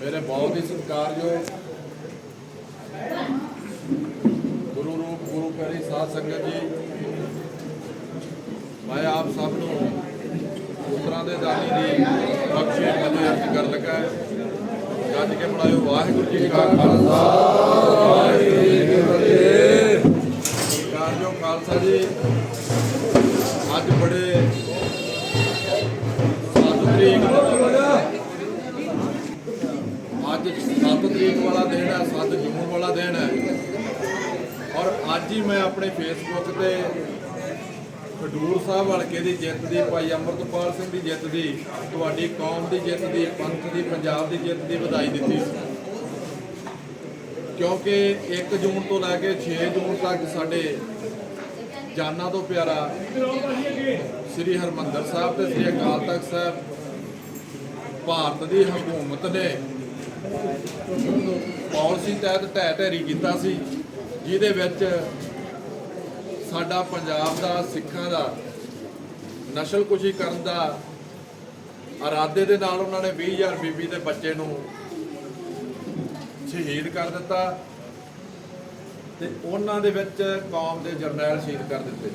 ਮੇਰੇ ਬਹੁਤ ਹੀ ਸਤਿਕਾਰਯੋਗ ਗੁਰੂ ਰੂਪ ਗੁਰੂ ਪਿਆਰੀ ਸਾਧ ਸੰਗਤ ਜੀ ਮੈਂ ਆਪ ਸਭ ਨੂੰ ਪੁੱਤਰਾਂ ਦੇ ਦਾਨੀ ਦੀ ਬਖਸ਼ਿਸ਼ ਵਜੋਂ ਅਰਜ਼ ਕਰਨ ਲੱਗਾ ਗੱਜ ਕੇ ਬੁਲਾਇਓ ਵਾਹਿਗੁਰੂ ਜੀ ਕਾ ਖਾਲਸਾ ਵਾਹਿਗੁਰੂ ਜੀ ਕੀ ਫਤਿਹ ਸਤਿਕਾਰਯੋਗ ਖਾਲਸਾ ਜੀ ਅੱਜ ਬੜੇ ਸੱਤ ਤਰੀਕ ਅੱਜ 7 ਤਰੀਕ ਵਾਲਾ ਦਿਨ ਹੈ 7 ਜੂਨ ਵਾਲਾ ਦਿਨ ਹੈ ਔਰ ਅੱਜ ਹੀ ਮੈਂ ਆਪਣੇ ਫੇਸਬੁੱਕ ਤੇ ਖਡੂਰ ਸਾਹਿਬ ਹਲਕੇ ਦੀ ਜਿੱਤ ਦੀ, ਭਾਈ ਅਮਰਤਪਾਲ ਸਿੰਘ ਦੀ ਜਿੱਤ ਦੀ, ਤੁਹਾਡੀ ਕੌਮ ਦੀ ਜਿੱਤ ਦੀ, ਪੰਥ ਦੀ, ਪੰਜਾਬ ਦੀ ਜਿੱਤ ਦੀ ਵਧਾਈ ਦਿੱਤੀ। ਕਿਉਂਕਿ 1 ਜੂਨ ਤੋਂ ਲੈ ਕੇ 6 ਜੂਨ ਤੱਕ ਸਾਡੇ ਜਾਨਾਂ ਤੋਂ ਪਿਆਰਾ ਸ੍ਰੀ ਹਰਮੰਦਰ ਸਾਹਿਬ ਤੇ ਸ੍ਰੀ ਅਕਾਲ ਤਖਤ ਸਾਹਿਬ ਭਾਰਤ ਦੀ ਹਕੂਮਤ ਨੇ ਪਾਲਿਸੀ ਤਹਿਤ ਢਹਿ ਢੇਰੀ ਕੀਤਾ ਸੀ, ਜਿਹਦੇ ਵਿੱਚ ਸਾਡਾ ਪੰਜਾਬ ਦਾ, ਸਿੱਖਾਂ ਦਾ ਨਸਲਕੁਸ਼ੀ ਕਰਨ ਦਾ ਇਰਾਦੇ ਦੇ ਨਾਲ ਉਹਨਾਂ ਨੇ 20000 ਬੀਬੀ ਦੇ ਬੱਚੇ ਨੂੰ ਸ਼ਹੀਦ ਕਰ ਦਿੱਤਾ ਤੇ ਉਹਨਾਂ ਦੇ ਵਿੱਚ ਕੌਮ ਦੇ ਜਰਨੈਲ ਸ਼ਹੀਦ ਕਰ ਦਿੱਤੇ।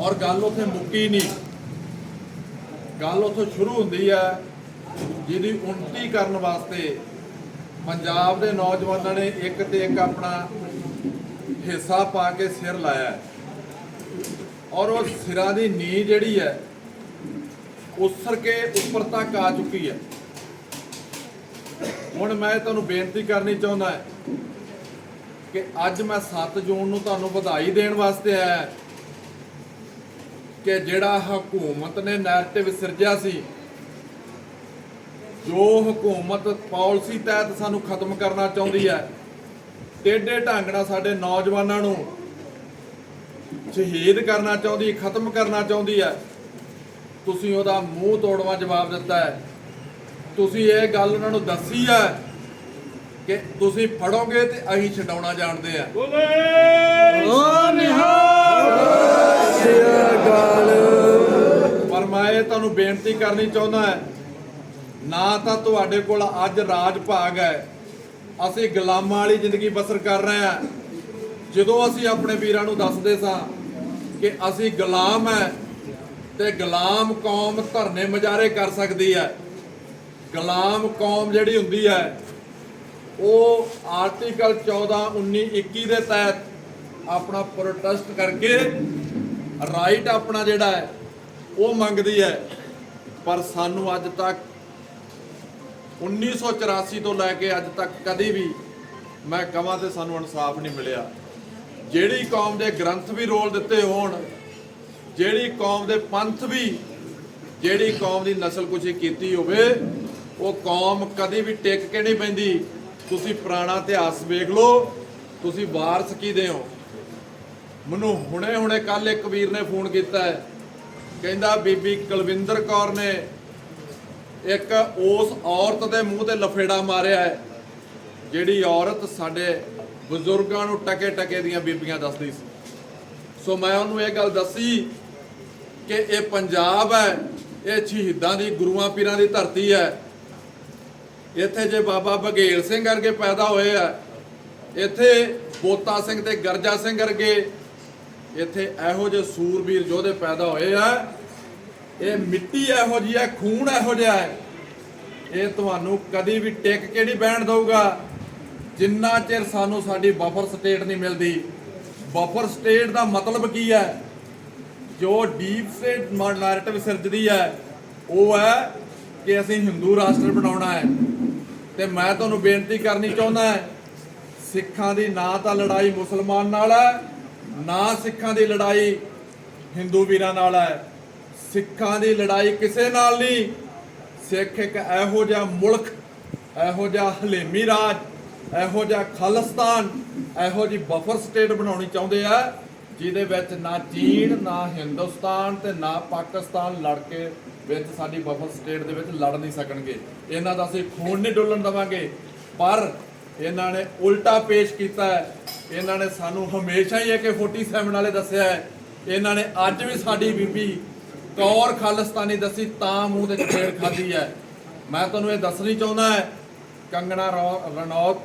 ਔਰ ਗੱਲ ਉੱਥੇ ਮੁੱਕੀ ਨਹੀਂ। ਗੱਲ ਉੱਥੋਂ ਸ਼ੁਰੂ ਹੁੰਦੀ ਹੈ ਜਿਹਦੀ ਉਨਤੀ ਕਰਨ ਵਾਸਤੇ ਪੰਜਾਬ ਦੇ ਨੌਜਵਾਨਾਂ ਨੇ ਇੱਕ ਤੇ ਇੱਕ ਆਪਣਾ ਹਿੱਸਾ ਪਾ ਕੇ ਸਿਰ ਲਾਇਆ ਹੈ। ਔਰ ਉਹ ਸਿਰਾਂ ਦੀ ਨੀ ਜਿਹੜੀ ਹੈ, ਉਸਰ ਕੇ ਉੱਪਰ ਤੱਕ ਆ ਚੁੱਕੀ ਹੈ ਹੁਣ ਮੈਂ ਤੁਹਾਨੂੰ ਬੇਨਤੀ ਕਰਨੀ ਚਾਹੁੰਦਾ ਹਾਂ ਕਿ ਅੱਜ ਮੈਂ 7 ਜੂਨ ਨੂੰ ਤੁਹਾਨੂੰ ਵਧਾਈ ਦੇਣ ਵਾਸਤੇ ਆਇਆ ਕਿ ਜਿਹੜਾ ਹਕੂਮਤ ਨੇ ਨੈਰੇਟਿਵ ਸਿਰਜਿਆ ਸੀ, ਜੋ ਹਕੂਮਤ ਪਾਲਿਸੀ ਤਹਿਤ ਸਾਨੂੰ ਖਤਮ ਕਰਨਾ ਚਾਹੁੰਦੀ ਹੈ ਟੇਢੇ ਢੰਗ ਨਾਲ ਸਾਡੇ ਨੌਜਵਾਨਾਂ ਨੂੰ ਸ਼ਹੀਦ ਕਰਨਾ ਚਾਹੁੰਦੀ ਖਤਮ ਕਰਨਾ ਚਾਹੁੰਦੀ ਹੈ। ਤੁਸੀਂ ਉਹਦਾ ਮੂੰਹ ਤੋੜਵਾ ਜਵਾਬ ਦਿੱਤਾ ਹੈ। ਤੁਸੀਂ ਇਹ ਗੱਲ ਉਹਨਾਂ ਨੂੰ ਦੱਸੀ ਹੈ ਕਿ ਤੁਸੀਂ ਫੜੋਗੇ ਤੇ ਅਸੀਂ ਛਡਾਉਣਾ ਜਾਣਦੇ ਆ ਪਰ ਮੈਂ ਇਹ ਤੁਹਾਨੂੰ ਬੇਨਤੀ ਕਰਨੀ ਚਾਹੁੰਦਾ ਹਾਂ ਨਾ ਤਾਂ ਤੁਹਾਡੇ ਕੋਲ ਅੱਜ ਰਾਜ ਭਾਗ ਹੈ। ਅਸੀਂ ਗੁਲਾਮਾਂ ਵਾਲੀ ਜ਼ਿੰਦਗੀ ਬਸਰ ਕਰ ਰਹੇ ਹਾਂ। ਜਦੋਂ ਅਸੀਂ ਆਪਣੇ ਵੀਰਾਂ ਨੂੰ ਦੱਸਦੇ ਸਾਂ ਕਿ ਅਸੀਂ ਗੁਲਾਮ ਹੈ ਤੇ ਗੁਲਾਮ ਕੌਮ ਧਰਨੇ ਮਜਾਰੇ ਕਰ ਸਕਦੀ ਹੈ। ਗੁਲਾਮ ਕੌਮ ਜਿਹੜੀ ਹੁੰਦੀ ਹੈ, ਉਹ ਆਰਟੀਕਲ 14 19 21 ਦੇ ਤਹਿਤ ਆਪਣਾ ਪ੍ਰੋਟੈਸਟ ਕਰਕੇ ਰਾਈਟ ਆਪਣਾ ਜਿਹੜਾ ਹੈ, ਉਹ ਮੰਗਦੀ ਹੈ। ਪਰ ਸਾਨੂੰ ਅੱਜ ਤੱਕ 1984 ਤੋਂ ਲੈ ਕੇ ਅੱਜ ਤੱਕ ਕਦੀ ਵੀ ਮੈਂ ਕਹਾਂ ਤੇ ਸਾਨੂੰ ਇਨਸਾਫ ਨਹੀਂ ਮਿਲਿਆ। ਜਿਹੜੀ ਕੌਮ ਦੇ ਗ੍ਰੰਥ ਵੀ ਰੋਲ ਦਿੱਤੇ ਹੋਣ, ਜਿਹੜੀ ਕੌਮ ਦੇ ਪੰਥ ਵੀ, ਜਿਹੜੀ ਕੌਮ ਦੀ ਨਸਲਕੁਸ਼ੀ ਕੀਤੀ ਹੋਵੇ, ਉਹ ਕੌਮ ਕਦੇ ਵੀ ਟਿਕ ਕੇ ਨਹੀਂ ਪੈਂਦੀ। ਤੁਸੀਂ ਪੁਰਾਣਾ ਇਤਿਹਾਸ ਵੇਖ ਲਓ, ਤੁਸੀਂ ਵਾਰਸ ਕਿਹਦੇ ਹੋ। ਮੈਨੂੰ ਹੁਣੇ ਹੁਣੇ ਕੱਲ ਇੱਕ ਵੀਰ ਨੇ ਫੋਨ ਕੀਤਾ ਕਹਿੰਦਾ, ਬੀਬੀ ਕੁਲਵਿੰਦਰ ਕੌਰ ਨੇ ਇੱਕ ਉਸ ਔਰਤ ਦੇ ਮੂੰਹ ਤੇ ਲਫੇੜਾ ਮਾਰਿਆ ਹੈ, ਜਿਹੜੀ ਔਰਤ ਸਾਡੇ ਬਜ਼ੁਰਗਾਂ ਨੂੰ ਟਕੇ ਟਕੇ ਦੀਆਂ ਬੀਬੀਆਂ ਦੱਸਦੀ ਸੀ। ਸੋ ਮੈਂ ਉਹਨੂੰ ਇਹ ਗੱਲ ਦੱਸੀ ਕਿ ਇਹ ਪੰਜਾਬ ਹੈ, ਇਹ ਸ਼ਹੀਦਾਂ ਦੀ, ਗੁਰੂਆਂ ਪੀਰਾਂ ਦੀ ਧਰਤੀ ਹੈ। ਇੱਥੇ ਜੇ ਬਾਬਾ ਬਘੇਲ ਸਿੰਘ ਵਰਗੇ ਪੈਦਾ ਹੋਏ ਆ, ਇੱਥੇ ਬੋਤਾ ਸਿੰਘ ਤੇ ਗਰਜਾ ਸਿੰਘ ਵਰਗੇ, ਇੱਥੇ ਇਹੋ ਜਿਹੇ ਸੂਰਬੀਰ ਯੋਧੇ ਪੈਦਾ ਹੋਏ ਆ ਇਹ ਮਿੱਟੀ ਇਹੋ ਜਿਹੀ ਹੈ, ਖੂਨ ਇਹੋ ਜਿਹਾ ਹੈ। ਇਹ ਤੁਹਾਨੂੰ ਕਦੀ ਵੀ ਟਿਕ ਕੇ ਨਹੀਂ ਬਹਿਣ ਦਊਗਾ। ਜਿੰਨਾ ਚਿਰ ਸਾਨੂੰ ਸਾਡੀ ਬਫਰ ਸਟੇਟ ਨਹੀਂ ਮਿਲਦੀ। ਬਫਰ ਸਟੇਟ ਦਾ ਮਤਲਬ ਕੀ ਹੈ? ਜੋ ਡੀਪ ਸਟੇਟ ਨੈਰੇਟਿਵ ਸਿਰਜਦੀ ਹੈ, ਉਹ ਹੈ ਕਿ ਅਸੀਂ ਹਿੰਦੂ ਰਾਸ਼ਟਰ ਬਣਾਉਣਾ ਹੈ। ਤੇ ਮੈਂ ਤੁਹਾਨੂੰ ਬੇਨਤੀ ਕਰਨੀ ਚਾਹੁੰਦਾ ਹਾਂ, ਸਿੱਖਾਂ ਦੀ ਨਾ ਤਾਂ ਲੜਾਈ ਮੁਸਲਮਾਨ ਨਾਲ ਹੈ, ਨਾ ਸਿੱਖਾਂ ਦੀ ਲੜਾਈ ਹਿੰਦੂ ਵੀਰਾਂ ਨਾਲ ਹੈ। ਸਿੱਖਾਂ ਦੀ ਲੜਾਈ ਕਿਸੇ ਨਾਲ ਨਹੀਂ। ਸਿੱਖ ਇੱਕ ਇਹੋ ਜਿਹਾ ਮੁਲਕ, ਇਹੋ ਜਿਹਾ ਹਲੇਮੀ ਰਾਜ, ਇਹੋ ਜਿਹਾ ਖਾਲਿਸਤਾਨ, ਇਹੋ ਜਿਹੀ ਬਫਰ ਸਟੇਟ ਬਣਾਉਣੀ ਚਾਹੁੰਦੇ ਆ, ਜਿਹਦੇ ਵਿੱਚ ਨਾ ਚੀਨ, ਨਾ ਹਿੰਦੁਸਤਾਨ ਤੇ ਨਾ ਪਾਕਿਸਤਾਨ ਲੜ ਕੇ ਵਿੱਚ ਸਾਡੀ ਬਫਰ ਸਟੇਟ ਦੇ ਵਿੱਚ ਲੜ ਨਹੀਂ ਸਕਣਗੇ। ਇਹਨਾਂ ਦਾ ਅਸੀਂ ਖੂਨ ਨਹੀਂ ਡੁੱਲਣ ਦਵਾਂਗੇ। ਪਰ ਇਹਨਾਂ ਨੇ ਉਲਟਾ ਪੇਸ਼ ਕੀਤਾ ਹੈ। ਇਹਨਾਂ ਨੇ ਸਾਨੂੰ ਹਮੇਸ਼ਾ ਹੀ AK 47 ਵਾਲੇ ਦੱਸਿਆ ਹੈ। ਇਹਨਾਂ ਨੇ ਅੱਜ ਵੀ ਸਾਡੀ ਬੀਬੀ ਕੌਰ ਖਾਲਿਸਤਾਨੀ ਦੱਸੀ ਤਾਂ ਮੂੰਹ ਦੇ ਚਪੇੜ ਖਾਧੀ ਹੈ। ਮੈਂ ਤੁਹਾਨੂੰ ਇਹ ਦੱਸਣੀ ਚਾਹੁੰਦਾ ਹੈ, ਕੰਗਣਾ ਰੌ- ਰਣੌਤ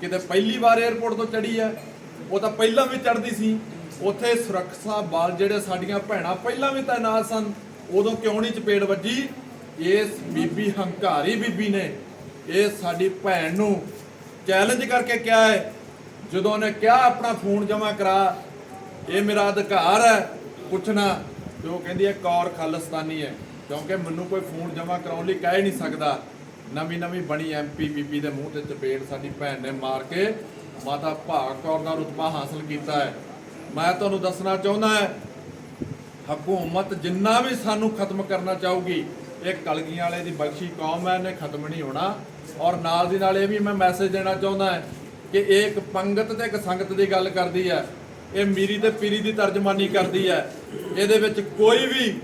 ਕਿਤੇ ਪਹਿਲੀ ਵਾਰ 에어ਪੋਰਟ ਤੋਂ ਚੜੀ ਹੈ। ਉਹ ਤਾਂ ਪਹਿਲਾਂ ਵੀ ਚੜਦੀ ਸੀ। ਉੱਥੇ ਸੁਰੱਖਿਆ ਬਲ ਜਿਹੜੇ ਸਾਡੀਆਂ ਭੈਣਾਂ ਪਹਿਲਾਂ ਵੀ ਤਾਇਨਾਤ ਸਨ, ਉਦੋਂ ਕਿਉਂ ਨਹੀਂ ਚਪੇੜ ਵੱਜੀ? ਇਸ ਬੀਬੀ ਹੰਕਾਰੀ ਬੀਬੀ ਨੇ ਇਹ ਸਾਡੀ ਭੈਣ ਨੂੰ ਚੈਲੰਜ ਕਰਕੇ ਕਿਹਾ ਹੈ। ਜਦੋਂ ਉਹਨੇ ਕਿਹਾ, ਆਪਣਾ ਫੋਨ ਜਮ੍ਹਾਂ ਕਰਾ। ਇਹ ਮੇਰਾ ਅਧਿਕਾਰ ਹੈ। ਪੁੱਛਣਾ ਤੇ ਉਹ ਕਹਿੰਦੀ ਹੈ, ਕੌਰ ਖਾਲਿਸਤਾਨੀ ਹੈ। ਕਿਉਂਕਿ ਮੈਨੂੰ ਕੋਈ ਫੋਨ ਜਮ੍ਹਾਂ ਕਰਾਉਣ ਲਈ ਕਹਿ ਨਹੀਂ ਸਕਦਾ। ਨਵੀਂ ਨਵੀਂ ਬਣੀ ਐਮਪੀ ਬੀਬੀ ਦੇ ਮੂੰਹ ਤੇ ਚਪੇੜ ਸਾਡੀ ਭੈਣ ਨੇ ਮਾਰ ਕੇ ਮਾਤਾ ਭਾਗ ਕੌਰ ਦਾ ਰੁਤਬਾ ਹਾਸਲ ਕੀਤਾ ਹੈ। ਮੈਂ ਤੁਹਾਨੂੰ ਦੱਸਣਾ ਚਾਹੁੰਦਾ ਹੈ, ਹਕੂਮਤ ਜਿੰਨਾ ਵੀ ਸਾਨੂੰ ਖਤਮ ਕਰਨਾ ਚਾਹੂਗੀ, ਇਹ ਕਲਗੀਆਂ ਵਾਲੇ ਦੀ ਬਖਸ਼ੀ ਕੌਮ ਹੈ, ਇਹਨੇ ਖਤਮ ਨਹੀਂ ਹੋਣਾ। ਔਰ ਨਾਲ ਦੀ ਨਾਲ ਇਹ ਵੀ ਮੈਂ ਮੈਸੇਜ ਦੇਣਾ ਚਾਹੁੰਦਾ ਹਾਂ ਕਿ ਇਹ ਇੱਕ ਪੰਗਤ ਤੇ ਇੱਕ ਸੰਗਤ ਦੀ ਗੱਲ ਕਰਦੀ ਹੈ। ਇਹ ਮੀਰੀ ਤੇ ਪੀਰੀ ਦੀ ਤਰਜਮਾਨੀ ਕਰਦੀ ਹੈ। ਇਹਦੇ ਵਿੱਚ ਕੋਈ ਵੀ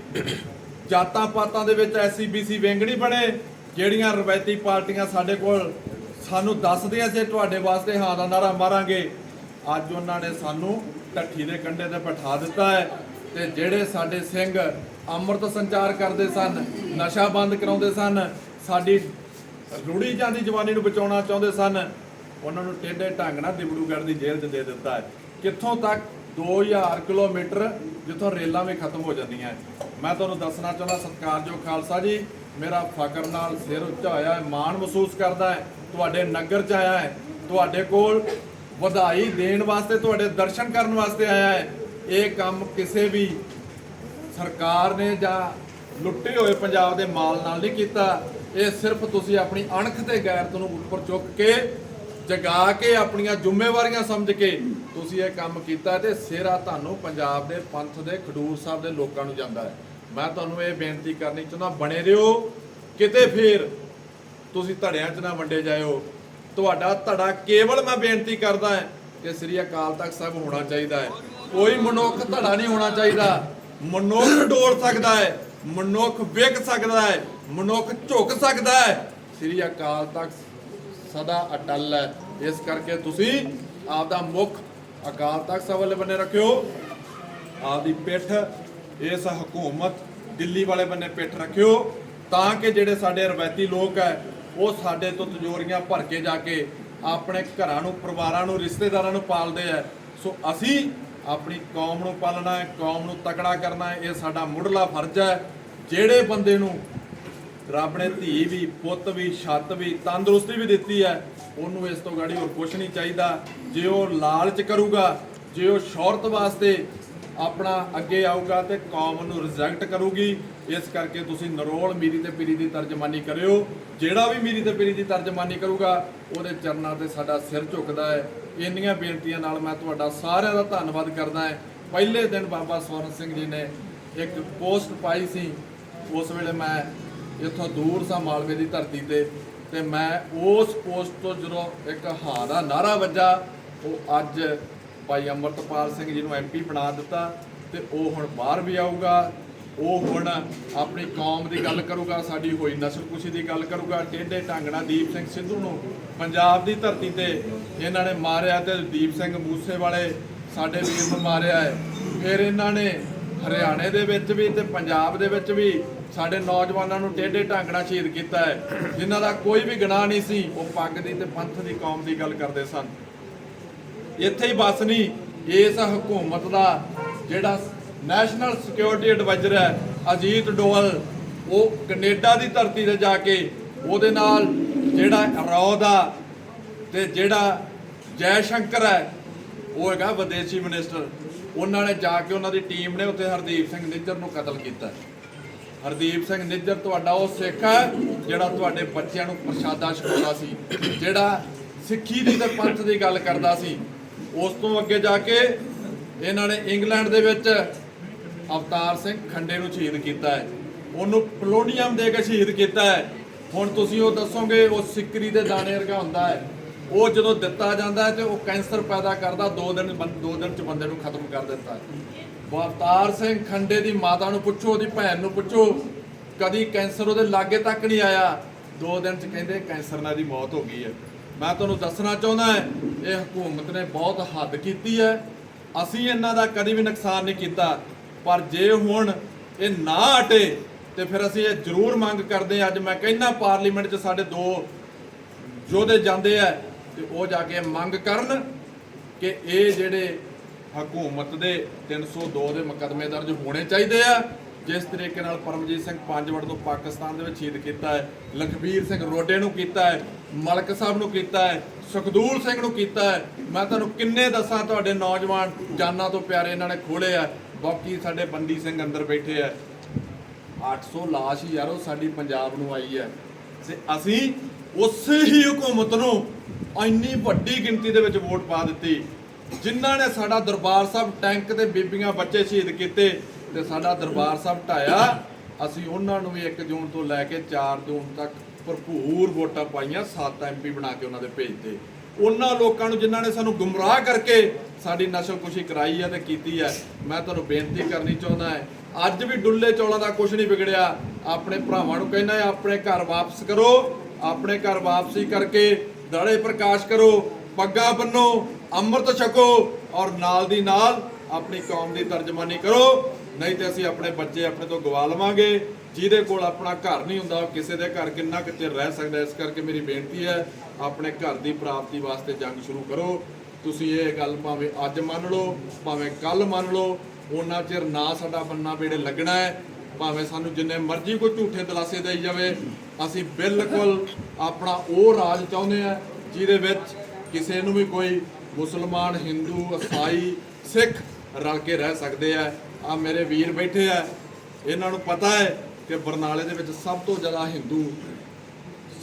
ਜਾਤਾਂ ਪਾਤਾਂ ਦੇ ਵਿੱਚ ਐਸਸੀਬੀਸੀ ਵਿੰਗ ਨਹੀਂ ਬਣੇ, ਜਿਹੜੀਆਂ ਰਵਾਇਤੀ ਪਾਰਟੀਆਂ ਸਾਡੇ ਕੋਲ ਸਾਨੂੰ ਦੱਸਦੀਆਂ ਸੀ, ਤੁਹਾਡੇ ਵਾਸਤੇ ਹਾਂ ਦਾ ਨਾਰਾ ਮਾਰਾਂਗੇ। ਅੱਜ ਉਹਨਾਂ ਨੇ ਸਾਨੂੰ ਢੱਠੀ ਦੇ ਕੰਢੇ ਤੇ ਬਿਠਾ ਦਿੱਤਾ ਹੈ ਤੇ ਜਿਹੜੇ ਸਾਡੇ ਸਿੰਘ ਅੰਮ੍ਰਿਤ ਸੰਚਾਰ ਕਰਦੇ ਸਨ, ਨਸ਼ਾ ਬੰਦ ਕਰਾਉਂਦੇ ਸਨ, ਸਾਡੀ ਰੂੜੀ ਜਾਂਦੀ ਜਵਾਨੀ ਨੂੰ ਬਚਾਉਣਾ ਚਾਹੁੰਦੇ ਸਨ, ਉਹਨਾਂ ਨੂੰ ਟੇਢੇ ਢੰਗ ਨਾਲ ਡਿਬੜੂਗੜ੍ਹ ਦੀ ਜੇਲ੍ਹ 'ਚ ਦੇ ਦਿੱਤਾ ਹੈ। ਕਿੱਥੋਂ ਤੱਕ 2000 ਕਿਲੋਮੀਟਰ ਜਿੱਥੋਂ ਰੇਲਾਂ ਵੀ ਖਤਮ ਹੋ ਜਾਂਦੀਆਂ ਮੈਂ ਤੁਹਾਨੂੰ ਦੱਸਣਾ ਚਾਹੁੰਦਾ, ਸਤਿਕਾਰਯੋਗ ਖਾਲਸਾ ਜੀ, ਮੇਰਾ ਫਖਰ ਨਾਲ ਸਿਰ ਉੱਚਾ ਹੋਇਆ ਹੈ, ਮਾਣ ਮਹਿਸੂਸ ਕਰਦਾ ਹੈ, ਤੁਹਾਡੇ ਨਗਰ 'ਚ ਆਇਆ ਹੈ, ਤੁਹਾਡੇ ਕੋਲ ਵਧਾਈ ਦੇਣ ਵਾਸਤੇ, ਤੁਹਾਡੇ ਦਰਸ਼ਨ ਕਰਨ ਵਾਸਤੇ ਆਇਆ ਹੈ। ਇਹ ਕੰਮ ਕਿਸੇ ਵੀ ਸਰਕਾਰ ਨੇ ਜਾਂ ਲੁੱਟੇ ਹੋਏ ਪੰਜਾਬ ਦੇ ਮਾਲ ਨਾਲ ਨਹੀਂ ਕੀਤਾ। ਇਹ ਸਿਰਫ ਤੁਸੀਂ ਆਪਣੀ ਅਣਖ ਤੇ ਗੈਰਤ ਨੂੰ ਉੱਪਰ ਚੁੱਕ ਕੇ ਜਗਾ ਕੇ ਆਪਣੀਆਂ ਜ਼ਿੰਮੇਵਾਰੀਆਂ ਸਮਝ ਕੇ ਤੁਸੀਂ ਇਹ ਕੰਮ ਕੀਤਾ ਤੇ ਸਿਹਰਾ ਤੁਹਾਨੂੰ ਪੰਜਾਬ ਦੇ ਪੰਥ ਦੇ ਖਡੂਰ ਸਾਹਿਬ ਦੇ ਲੋਕਾਂ ਨੂੰ ਜਾਂਦਾ ਹੈ। ਮੈਂ ਤੁਹਾਨੂੰ ਇਹ ਬੇਨਤੀ ਕਰਨੀ ਚਾਹੁੰਦਾ, ਬਣੇ ਰਹੋ, ਕਿਤੇ ਫੇਰ ਤੁਸੀਂ ਧੜਿਆਂ 'ਚ ਨਾ ਵੰਡੇ ਜਾਇਓ। ਤੁਹਾਡਾ ਧੜਾ ਕੇਵਲ ਮੈਂ ਬੇਨਤੀ ਕਰਦਾ ਹਾਂ ਕਿ ਸ੍ਰੀ ਅਕਾਲ ਤਖ਼ਤ ਸਾਹਿਬ ਹੋਣਾ ਚਾਹੀਦਾ ਹੈ। ਕੋਈ ਮਨੁੱਖ ਧੜਾ ਨਹੀਂ ਹੋਣਾ ਚਾਹੀਦਾ। ਮਨੁੱਖ ਡੋਲ ਸਕਦਾ ਹੈ, ਮਨੁੱਖ ਵਿਕ ਸਕਦਾ ਹੈ, ਮਨੁੱਖ ਝੁਕ ਸਕਦਾ ਹੈ। ਸ੍ਰੀ ਅਕਾਲ ਤਖ਼ਤ ਸਦਾ ਅਟਲ ਹੈ। ਇਸ ਕਰਕੇ ਤੁਸੀਂ ਆਪਦਾ ਮੁੱਖ ਅਕਾਲ ਤਖਤ ਸਾਹਿਬ ਵਾਲੇ ਬੰਨੇ ਰੱਖਿਓ। ਆਪਦੀ ਪਿੱਠ ਇਸ ਹਕੂਮਤ ਦਿੱਲੀ ਵਾਲੇ ਬੰਨੇ ਪਿੱਠ ਰੱਖਿਓ ਤਾਂ ਕਿ ਜਿਹੜੇ ਸਾਡੇ ਰਵਾਇਤੀ ਲੋਕ ਹੈ, ਉਹ ਸਾਡੇ ਤੋਂ ਤਜੋਰੀਆਂ ਭਰ ਕੇ ਜਾ ਕੇ ਆਪਣੇ ਘਰਾਂ ਨੂੰ, ਪਰਿਵਾਰਾਂ ਨੂੰ, ਰਿਸ਼ਤੇਦਾਰਾਂ ਨੂੰ ਪਾਲਦੇ ਆ ਸੋ ਅਸੀਂ ਆਪਣੀ ਕੌਮ ਨੂੰ ਪਾਲਣਾ ਹੈ, ਕੌਮ ਨੂੰ ਤਕੜਾ ਕਰਨਾ ਹੈ। ਇਹ ਸਾਡਾ ਮੁੱਢਲਾ ਫਰਜ਼ ਹੈ। ਜਿਹੜੇ ਬੰਦੇ ਨੂੰ ਰੱਬ ਨੇ ਧੀ ਵੀ, ਪੁੱਤ ਵੀ, ਛੱਤ ਵੀ, ਤੰਦਰੁਸਤੀ ਵੀ ਦਿੱਤੀ ਹੈ। ਉਹਨੂੰ ਇਸ ਤੋਂ ਗਾੜੀ ਹੋਰ ਕੁਝ ਨਹੀਂ ਚਾਹੀਦਾ। ਜੇ ਉਹ ਲਾਲਚ ਕਰੂਗਾ, ਜੇ ਉਹ ਸ਼ੌਹਰਤ ਵਾਸਤੇ ਆਪਣਾ ਅੱਗੇ ਆਊਗਾ ਤੇ ਕੌਮ ਨੂੰ ਰਿਜੈਕਟ ਕਰੂਗੀ, ਇਸ ਕਰਕੇ ਤੁਸੀਂ ਨਰੋਲ ਮੀਰੀ ਤੇ ਪੀਰੀ ਦੀ ਤਰਜਮਾਨੀ ਕਰਿਓ। ਜਿਹੜਾ ਵੀ ਮੀਰੀ ਤੇ ਪੀਰੀ ਦੀ ਤਰਜਮਾਨੀ ਕਰੂਗਾ, ਉਹਦੇ ਚਰਨਾਂ ਤੇ ਸਾਡਾ ਸਿਰ ਝੁਕਦਾ ਹੈ। ਇੰਨੀਆਂ ਬੇਨਤੀਆਂ ਨਾਲ ਮੈਂ ਤੁਹਾਡਾ ਸਾਰਿਆਂ ਦਾ ਧੰਨਵਾਦ ਕਰਦਾ ਹਾਂ। ਪਹਿਲੇ ਦਿਨ ਬਾਬਾ ਸਵਰਨ ਸਿੰਘ ਜੀ ਨੇ ਇੱਕ ਪੋਸਟ ਪਾਈ ਸੀ। ਉਸ ਵੇਲੇ ਮੈਂ ਇੱਥੋਂ ਦੂਰ ਸਾਂ ਮਾਲਵੇ ਦੀ ਧਰਤੀ ਤੇ ਤੇ ਮੈਂ ਉਸ ਪੋਸਟ ਤੋਂ ਜਦੋਂ ਇੱਕ ਹਾਂ ਦਾ ਨਾਰਾ ਵੱਜਾ, ਉਹ ਅੱਜ ਭਾਈ ਅਮਰਤਪਾਲ ਸਿੰਘ ਜੀ ਨੂੰ ਐਮਪੀ ਬਣਾ ਦਿੱਤਾ ਤੇ ਉਹ ਹੁਣ ਬਾਹਰ ਵੀ ਆਊਗਾ। ਉਹ ਹੁਣ ਆਪਣੀ ਕੌਮ ਦੀ ਗੱਲ ਕਰੂਗਾ, ਸਾਡੀ ਹੋਈ ਨਸਲਕੁਸ਼ੀ ਦੀ ਗੱਲ ਕਰੂਗਾ, ਟੇਢੇ ਢੰਗ ਨਾਲ ਦੀਪ ਸਿੰਘ ਸਿੱਧੂ ਨੂੰ ਪੰਜਾਬ ਦੀ ਧਰਤੀ ਤੇ ਇਹਨਾਂ ਨੇ ਮਾਰਿਆ ਤੇ ਦੀਪ ਸਿੰਘ ਮੂਸੇ ਵਾਲੇ ਸਾਡੇ ਵੀਰ ਨੂੰ ਮਾਰਿਆ ਹੈ। ਫਿਰ ਇਹਨਾਂ ਨੇ ਹਰਿਆਣੇ ਦੇ ਵਿੱਚ ਵੀ ਤੇ ਪੰਜਾਬ ਦੇ ਵਿੱਚ ਵੀ ਸਾਡੇ ਨੌਜਵਾਨਾਂ ਨੂੰ ਟੇਢੇ ਢਾਂਗਣਾ ਸ਼ਹੀਦ ਕੀਤਾ ਹੈ। ਜਿਨ੍ਹਾਂ ਦਾ ਕੋਈ ਵੀ ਗੁਨਾਹ ਨਹੀਂ ਸੀ, ਉਹ ਪੱਗ ਦੀ ਤੇ ਪੰਥ ਦੀ ਕੌਮ ਦੀ ਗੱਲ ਕਰਦੇ ਸਨ। ਇੱਥੇ ਹੀ ਬਸ ਨਹੀਂ, ਇਸ ਹਕੂਮਤ ਦਾ ਜਿਹੜਾ ਨੈਸ਼ਨਲ ਸਿਕਿਉਰਿਟੀ ਐਡਵਾਈਜ਼ਰ ਹੈ, ਅਜੀਤ ਡੋਵਲ ਉਹ ਕੈਨੇਡਾ ਦੀ ਧਰਤੀ ਤੇ ਜਾ ਕੇ ਉਹਦੇ ਨਾਲ ਜਿਹੜਾ ਰੌ ਦਾ ਤੇ ਜਿਹੜਾ ਜੈ ਸ਼ੰਕਰ ਹੈ ਉਹ ਹੈਗਾ ਵਿਦੇਸ਼ੀ ਮਿਨਿਸਟਰ। ਉਹਨਾਂ ਨੇ ਜਾ ਕੇ ਉਹਨਾਂ ਦੀ ਟੀਮ ਨੇ ਉੱਥੇ ਹਰਦੀਪ ਸਿੰਘ ਨਿੱਜਰ ਨੂੰ ਕਤਲ ਕੀਤਾ। ਹਰਦੀਪ ਸਿੰਘ ਨਿੱਜਰ ਤੁਹਾਡਾ ਉਹ ਸਿੱਖ ਹੈ, ਜਿਹੜਾ ਤੁਹਾਡੇ ਬੱਚਿਆਂ ਨੂੰ ਪ੍ਰਸ਼ਾਦਾ ਛਕਾਉਂਦਾ ਸੀ, ਜਿਹੜਾ ਸਿੱਖੀ ਦੀ ਤੇ ਪੰਥ ਦੀ ਗੱਲ ਕਰਦਾ ਸੀ। ਉਸ ਤੋਂ ਅੱਗੇ ਜਾ ਕੇ ਇਹਨਾਂ ਨੇ ਇੰਗਲੈਂਡ ਦੇ ਵਿੱਚ ਅਵਤਾਰ ਸਿੰਘ ਖੰਡੇ ਨੂੰ ਸ਼ਹੀਦ ਕੀਤਾ ਹੈ। ਉਹਨੂੰ ਪੋਲੋਨੀਅਮ ਦੇ ਕੇ ਸ਼ਹੀਦ ਕੀਤਾ ਹੈ। ਹੁਣ ਤੁਸੀਂ ਉਹ ਦੱਸੋਗੇ, ਉਹ ਸਿੱਕਰੀ ਦੇ ਦਾਣੇ ਵਰਗਾ ਹੁੰਦਾ ਹੈ। ਉਹ ਜਦੋਂ ਦਿੱਤਾ ਜਾਂਦਾ ਹੈ ਤੇ ਉਹ ਕੈਂਸਰ ਪੈਦਾ ਕਰਦਾ, ਦੋ ਦਿਨ ਬੰ- ਦੋ ਦਿਨ ਚ ਬੰਦੇ ਨੂੰ ਖਤਮ ਕਰ ਦਿੰਦਾ। ਹੈ ਅਵਤਾਰ ਸਿੰਘ ਖੰਡੇ ਦੀ ਮਾਤਾ ਨੂੰ ਪੁੱਛੋ, ਉਹਦੀ ਭੈਣ ਨੂੰ ਪੁੱਛੋ, ਕਦੀ ਕੈਂਸਰ ਉਹਦੇ ਲਾਗੇ ਤੱਕ ਨਹੀਂ ਆਇਆ। ਦੋ ਦਿਨ ਚ ਕਹਿੰਦੇ ਕੈਂਸਰ ਨਾਲ ਦੀ ਮੌਤ ਹੋ ਗਈ ਹੈ। ਮੈਂ ਤੁਹਾਨੂੰ ਦੱਸਣਾ ਚਾਹੁੰਦਾ ਇਹ ਹਕੂਮਤ ਨੇ ਬਹੁਤ ਹੱਦ ਕੀਤੀ ਹੈ। ਅਸੀਂ ਇਹਨਾਂ ਦਾ ਕਦੀ ਵੀ ਨੁਕਸਾਨ ਨਹੀਂ ਕੀਤਾ। ਪਰ ਜੇ ਹੁਣ ਇਹ ਨਾ ਹਟੇ, ਤੇ ਫਿਰ ਅਸੀਂ ਇਹ ਜ਼ਰੂਰ ਮੰਗ ਕਰਦੇ ਹਾਂ, ਅੱਜ ਮੈਂ ਕਹਿੰਦਾ ਪਾਰਲੀਮੈਂਟ 'ਚ ਸਾਡੇ ਦੋ ਯੋਧੇ ਜਾਂਦੇ ਆ ਤੇ ਉਹ ਜਾ ਕੇ ਮੰਗ ਕਰਨ ਕਿ ਇਹ ਜਿਹੜੇ ਹਕੂਮਤ ਦੇ 302 ਦੇ ਮੁਕੱਦਮੇ ਦਰਜ ਹੋਣੇ ਚਾਹੀਦੇ ਆ, ਜਿਸ ਤਰੀਕੇ ਨਾਲ ਪਰਮਜੀਤ ਸਿੰਘ ਪੰਜਵੜ ਤੋਂ ਪਾਕਿਸਤਾਨ ਦੇ ਵਿੱਚ ਸ਼ਹੀਦ ਕੀਤਾ ਹੈ, ਲਖਬੀਰ ਸਿੰਘ ਰੋਡੇ ਨੂੰ ਕੀਤਾ ਹੈ, ਮਲਕ ਸਾਹਿਬ ਨੂੰ ਕੀਤਾ ਹੈ, ਸੁਖਦੂਲ ਸਿੰਘ ਨੂੰ ਕੀਤਾ ਹੈ। ਮੈਂ ਤੁਹਾਨੂੰ ਕਿੰਨੇ ਦੱਸਾਂ, ਤੁਹਾਡੇ ਨੌਜਵਾਨ ਜਾਨਾਂ ਤੋਂ ਪਿਆਰੇ ਇਹਨਾਂ ਨੇ ਖੋਲੇ ਆ, ਬਾਕੀ ਸਾਡੇ ਬੰਦੀ ਸਿੰਘ ਅੰਦਰ ਬੈਠੇ ਆ। 800 ਲਾਸ਼ ਹੀ ਯਾਰੋ ਸਾਡੀ ਪੰਜਾਬ ਨੂੰ ਆਈ ਹੈ। ਤੇ ਅਸੀਂ ਉਸੇ ਹੀ ਹਕੂਮਤ ਨੂੰ ਇੰਨੀ ਵੱਡੀ ਗਿਣਤੀ ਦੇ ਵਿੱਚ ਵੋਟ ਪਾ ਦਿੱਤੀ। ਜਿਨ੍ਹਾਂ ਨੇ ਸਾਡਾ ਦਰਬਾਰ ਸਾਹਿਬ ਟੈਂਕ ਤੇ ਬੀਬੀਆਂ ਬੱਚੇ ਸ਼ਹੀਦ ਕੀਤੇ ਤੇ ਸਾਡਾ ਦਰਬਾਰ ਸਾਹਿਬ ਢਾਇਆ, ਅਸੀਂ ਉਹਨਾਂ ਨੂੰ ਵੀ 1 ਜੂਨ ਤੋਂ ਲੈ ਕੇ 4 ਜੂਨ ਤੱਕ ਭਰਪੂਰ ਵੋਟਾਂ ਪਾਈਆਂ 7 ਐਮਪੀ ਬਣਾ ਕੇ ਉਹਨਾਂ ਦੇ ਭੇਜਤੇ ਉਹਨਾਂ ਲੋਕਾਂ ਨੂੰ ਜਿਨ੍ਹਾਂ ਨੇ ਸਾਨੂੰ ਗੁੰਮਰਾਹ ਕਰਕੇ ਸਾਡੀ ਨਸਲਕੁਸ਼ੀ ਕਰਾਈ ਹੈ ਤੇ ਕੀਤੀ ਹੈ, ਮੈਂ ਤੁਹਾਨੂੰ ਬੇਨਤੀ ਕਰਨੀ ਚਾਹੁੰਦਾ ਹੈ, ਅੱਜ ਵੀ ਡੁੱਲੇ ਚੌਲਾਂ ਦਾ ਕੁਝ ਨਹੀਂ ਵਿਗੜਿਆ। ਆਪਣੇ ਭਰਾਵਾਂ ਨੂੰ ਕਹਿੰਦਾ ਆਪਣੇ ਘਰ ਵਾਪਸ ਕਰੋ, ਆਪਣੇ ਘਰ ਵਾਪਸੀ ਕਰਕੇ ਦਾੜੇ ਪ੍ਰਕਾਸ਼ ਕਰੋ, ਪੱਗਾ ਬੰਨੋ, ਅੰਮ੍ਰਿਤ ਛਕੋ ਔਰ ਨਾਲ ਦੀ ਨਾਲ ਆਪਣੀ ਕੌਮ ਦੀ ਤਰਜਮਾਨੀ ਕਰੋ। ਨਹੀਂ ਤੇ ਅਸੀਂ ਆਪਣੇ ਬੱਚੇ ਆਪਣੇ ਤੋਂ ਗਵਾ ਲਵਾਂਗੇ। ਜਿਹਦੇ ਕੋਲ ਆਪਣਾ ਘਰ ਨਹੀਂ ਹੁੰਦਾ ਕਿਸੇ ਦੇ ਘਰ ਕਿੰਨਾ ਕੁ ਚਿਰ ਰਹਿ ਸਕਦਾ, ਇਸ ਕਰਕੇ ਮੇਰੀ ਬੇਨਤੀ ਹੈ, ਆਪਣੇ ਘਰ ਦੀ ਪ੍ਰਾਪਤੀ ਵਾਸਤੇ ਜੰਗ ਸ਼ੁਰੂ ਕਰੋ। ਤੁਸੀਂ ਇਹ ਗੱਲ ਭਾਵੇਂ ਅੱਜ ਮੰਨ ਲਓ, ਭਾਵੇਂ ਕੱਲ ਮੰਨ ਲਓ ਉਹਨਾਂ ਚਿਰ ਨਾ ਸਾਡਾ ਬੰਨਾ ਬੇੜੇ ਲੱਗਣਾ ਹੈ ਭਾਵੇਂ ਸਾਨੂੰ ਜਿੰਨੇ ਮਰਜ਼ੀ ਕੋਈ ਝੂਠੇ ਦਲਾਸੇ ਦੇਈ ਜਾਵੇ, ਅਸੀਂ ਬਿਲਕੁਲ ਆਪਣਾ ਉਹ ਰਾਜ ਚਾਹੁੰਦੇ ਆ ਜਿਹਦੇ ਵਿੱਚ ਕਿਸੇ ਨੂੰ ਵੀ ਕੋਈ ਮੁਸਲਮਾਨ, ਹਿੰਦੂ ਈਸਾਈ ਸਿੱਖ ਰਲ ਕੇ ਰਹਿ ਸਕਦੇ ਆ। ਆ ਮੇਰੇ ਵੀਰ ਬੈਠੇ ਆ। ਇਹਨਾਂ ਨੂੰ ਪਤਾ ਹੈ ਕਿ ਬਰਨਾਲੇ ਦੇ ਵਿੱਚ ਸਭ ਤੋਂ ਜ਼ਿਆਦਾ ਹਿੰਦੂ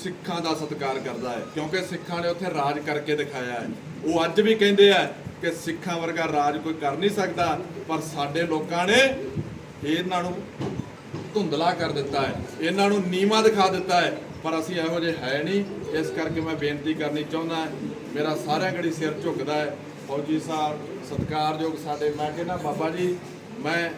ਸਿੱਖਾਂ ਦਾ ਸਤਿਕਾਰ ਕਰਦਾ ਹੈ, ਕਿਉਂਕਿ ਸਿੱਖਾਂ ਨੇ ਉੱਥੇ ਰਾਜ ਕਰਕੇ ਦਿਖਾਇਆ ਹੈ। ਉਹ ਅੱਜ ਵੀ ਕਹਿੰਦੇ ਆ ਕਿ ਸਿੱਖਾਂ ਵਰਗਾ ਰਾਜ ਕੋਈ ਕਰ ਨਹੀਂ ਸਕਦਾ, ਪਰ ਸਾਡੇ ਲੋਕਾਂ ਨੇ ਇਹਨਾਂ ਨੂੰ ਧੁੰਦਲਾ ਕਰ ਦਿੱਤਾ ਹੈ। ਇਹਨਾਂ ਨੂੰ ਨੀਵਾ ਦਿਖਾ ਦਿੱਤਾ ਹੈ। ਪਰ ਅਸੀਂ ਇਹੋ ਜਿਹੇ ਹੈ ਨਹੀਂ। ਇਸ ਕਰਕੇ ਮੈਂ ਬੇਨਤੀ ਕਰਨੀ ਚਾਹੁੰਦਾ ਮੇਰਾ ਸਾਰਿਆਂ ਘੜੀ ਸਿਰ ਝੁਕਦਾ ਹੈ। ਫੌਜੀ ਸਾਹਿਬ, ਸਤਿਕਾਰਯੋਗ ਸਾਡੇ, ਮੈਂ ਕਹਿੰਦਾ, ਬਾਬਾ ਜੀ, ਮੈਂ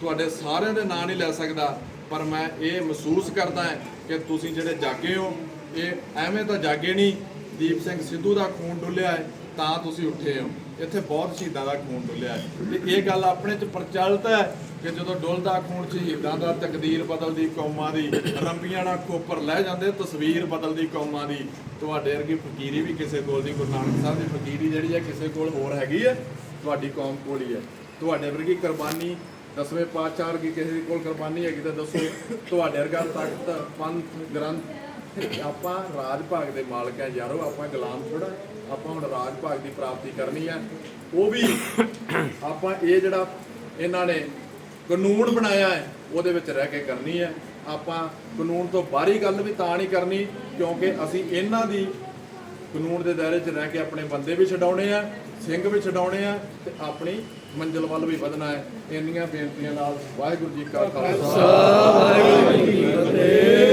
ਤੁਹਾਡੇ ਸਾਰਿਆਂ ਦੇ ਨਾਂ ਨਹੀਂ ਲੈ ਸਕਦਾ, ਪਰ ਮੈਂ ਇਹ ਮਹਿਸੂਸ ਕਰਦਾ ਹਾਂ ਕਿ ਤੁਸੀਂ ਜਿਹੜੇ ਜਾਗੇ ਹੋ, ਇਹ ਐਵੇਂ ਤਾਂ ਜਾਗੇ ਨਹੀਂ। ਦੀਪ ਸਿੰਘ ਸਿੱਧੂ ਦਾ ਖੂਨ ਡੁੱਲਿਆ ਹੈ, ਤਾਂ ਤੁਸੀਂ ਉੱਠੇ ਹੋ। ਇੱਥੇ ਬਹੁਤ ਸ਼ਹੀਦਾਂ ਦਾ ਖੂਨ ਡੁੱਲਿਆ ਹੈ। ਤੇ ਇਹ ਗੱਲ ਆਪਣੇ ਚ ਪ੍ਰਚਲਿਤ ਹੈ ਕਿ ਜਦੋਂ ਡੁੱਲਦਾ ਖੂਨ ਸ਼ਹੀਦਾਂ ਦਾ, ਤਕਦੀਰ ਬਦਲਦੀ ਕੌਮਾਂ ਦੀ, ਰੰਬੀਆਂ ਨਾਲ ਕੋਪਰ ਲੈ ਜਾਂਦੇ, ਤਸਵੀਰ ਬਦਲਦੀ ਕੌਮਾਂ ਦੀ, ਤੁਹਾਡੇ ਵਰਗੀ ਫਕੀਰੀ ਵੀ ਕਿਸੇ ਕੋਲ ਨਹੀਂ ਗੁਰੂ ਨਾਨਕ ਸਾਹਿਬ ਦੀ ਫਕੀਰੀ ਜਿਹੜੀ ਹੈ, ਕਿਸੇ ਕੋਲ ਹੋਰ ਹੈਗੀ ਹੈ, ਤੁਹਾਡੀ ਕੌਮ ਕੋਲ ਹੀ ਹੈ। ਤੁਹਾਡੇ ਵਰਗੀ ਕੁਰਬਾਨੀ, ਦਸਵੇਂ ਪਾਤਸ਼ਾਹ ਵਰਗੀ ਕਿਸੇ ਕੋਲ ਕੁਰਬਾਨੀ ਹੈਗੀ ਤਾਂ ਦੱਸੋ, ਤੁਹਾਡੇ ਵਰਗਾ ਤਖਤ, ਪੰਥ, ਗ੍ਰੰਥ ਆਪਾਂ ਰਾਜ ਭਾਗ ਦੇ ਮਾਲਕ ਆ ਯਾਰੋ, ਆਪਾਂ ਗੁਲਾਮ ਥੋੜਾ ਆਪਾਂ ਹੁਣ ਰਾਜ ਭਾਗ ਦੀ ਪ੍ਰਾਪਤੀ ਕਰਨੀ ਹੈ। ਉਹ ਵੀ ਆਪਾਂ ਇਹ ਜਿਹੜਾ ਇਹਨਾਂ ਨੇ ਕਾਨੂੰਨ ਬਣਾਇਆ ਹੈ, ਉਹਦੇ ਵਿੱਚ ਰਹਿ ਕੇ ਕਰਨੀ ਹੈ। ਆਪਾਂ ਕਾਨੂੰਨ ਤੋਂ ਬਾਹਰੀ ਗੱਲ ਵੀ ਤਾਂ ਨਹੀਂ ਕਰਨੀ, ਕਿਉਂਕਿ ਅਸੀਂ ਇਹਨਾਂ ਦੀ ਕਾਨੂੰਨ ਦੇ ਦਾਇਰੇ 'ਚ ਰਹਿ ਕੇ ਆਪਣੇ ਬੰਦੇ ਵੀ ਛਡਾਉਣੇ ਆ, ਸਿੰਘ ਵੀ ਛਡਾਉਣੇ ਆ ਤੇ ਆਪਣੀ ਮੰਜ਼ਿਲ ਵੱਲ ਵੀ ਵਧਣਾ ਹੈ। ਇੰਨੀਆਂ ਬੇਨਤੀਆਂ ਨਾਲ ਵਾਹਿਗੁਰੂ ਜੀ ਕਾ ਖਾਲਸਾ। ਵਾਹਿਗੁਰੂ ਜੀ ਕੀ ਫਤਿਹ।